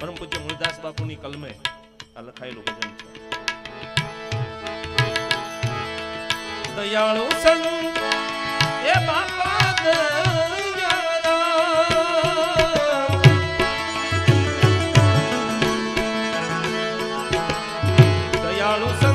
પરમ પૂજ્ય મૂળદાસ બાપુની કલમે આ લખાયેલું ભજન છે. દયાળુ સંગ દયાળુ સંગ.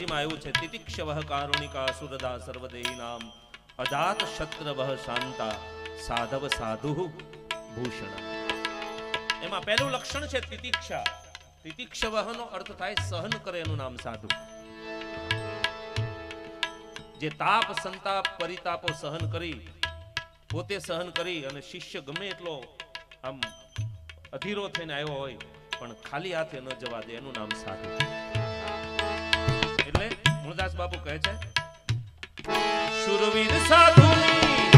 શ્રીમદ આવ્યું છે. તિતિક્ષવઃ કારુણિકા સુરદા સર્વદેહી નામ અજાત શત્રવઃ શાંતા. સાધવ સાધુ ભૂષણ. એમાં પહેલું લક્ષણ છે તિતિક્ષા. તિતિક્ષવહનો અર્થ થાય સહન કરે એનું નામ સાધુ. જે તાપ, સંતાપ, પરિતાપો સહન કરી, પોતે સહન કરી અને શિષ્ય ગમે એટલો આમ અધીરો થઈને આવ્યો હોય, પણ ખાલી હાથે ન જવા દે એનું નામ સાધુ. મૂળદાસ બાપુ કહે છે સુરવીર સાધુની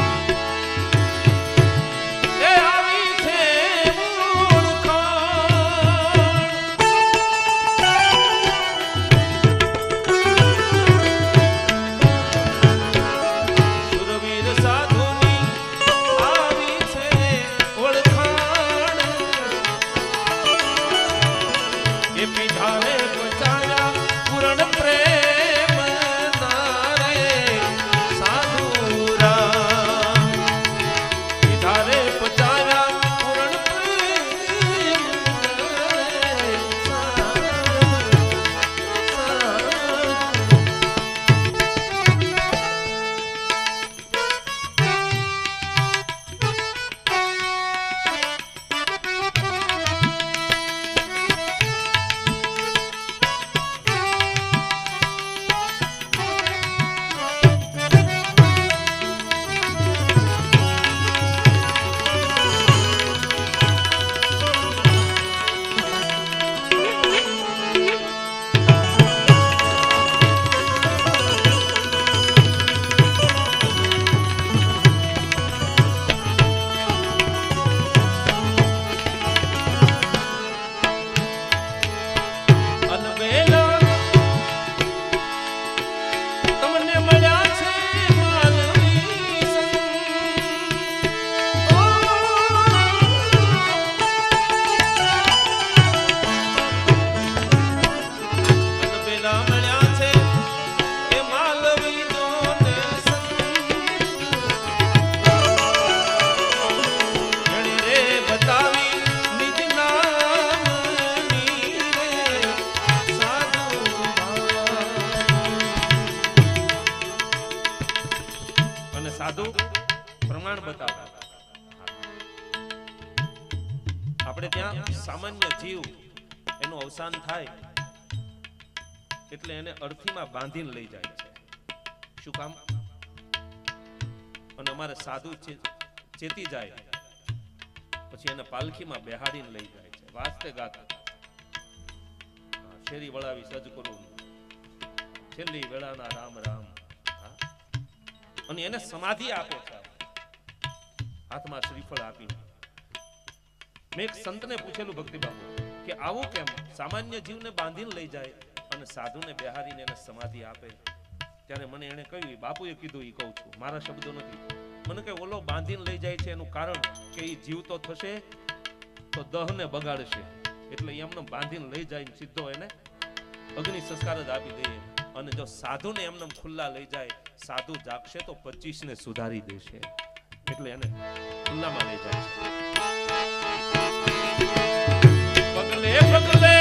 આપણે ત્યાં સામાન્ય જીવ એનું અવસાન થાય એટલે એને અર્થીમાં બાંધીને લઈ જાય છે. શું કામ? અને અમારે સાધુ ચેતી જાય, પછી એને પાલખીમાં બેહાડીને લઈ જાય છે. વાસ્તે ગાતા. શેરી વળાવી સજ કરું. છેલ્લી વેળાના રામ રામ. અને એને સમાધિ આપે છે. હાથમાં શ્રીફળ આપીને. મેં એક સંતને પૂછેલું ભક્તિ બાબુ કે આવું કેમ? સામાન્ય જીવને બાંધીને લઈ જાય અને સાધુને બેહારીને એને સમાધિ આપે. ત્યારે મને એને કહ્યું, બાપુએ કીધું એ કહું છું. મારા શબ્દો નથી. મને કે ઓલો બાંધીને લઈ જાય છે એનું કારણ કે એ જીવતો થશે, તો દહને બગાડશે. એટલે એમને બાંધીને લઈ જાય સીધો એને અગ્નિ સંસ્કાર જ આપી દઈએ. અને જો સાધુને એમને ખુલ્લા લઈ જાય, સાધુ જાગશે તો પચીસ ને સુધારી દેશે. એટલે એને ખુલ્લામાં લઈ જાય છે. પગલે પગલે